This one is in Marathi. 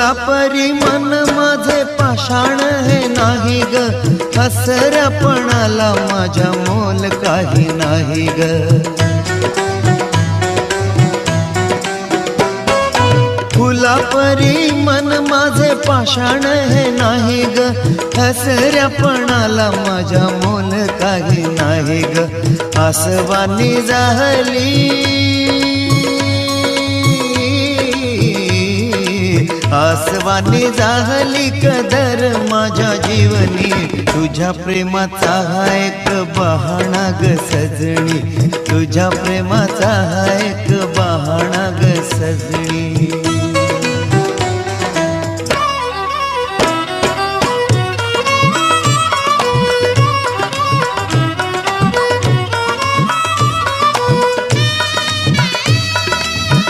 फुला परी मन माझे पाषाण हे नाही ग. हसऱ्यापणाला माझ्या मोल काही नाही ग. फुला परी मन माझे पाषाण हे नाही ग. हसऱ्यापणाला माझ्या मोल काही नाही ग. आसवानी जाहली आसवानी जाहली कदर माझ्या जीवनी. तुझ्या प्रेमाचा हा एक बहाणा ग सजणी तुझ्या प्रेमाचा हा एक बहाणा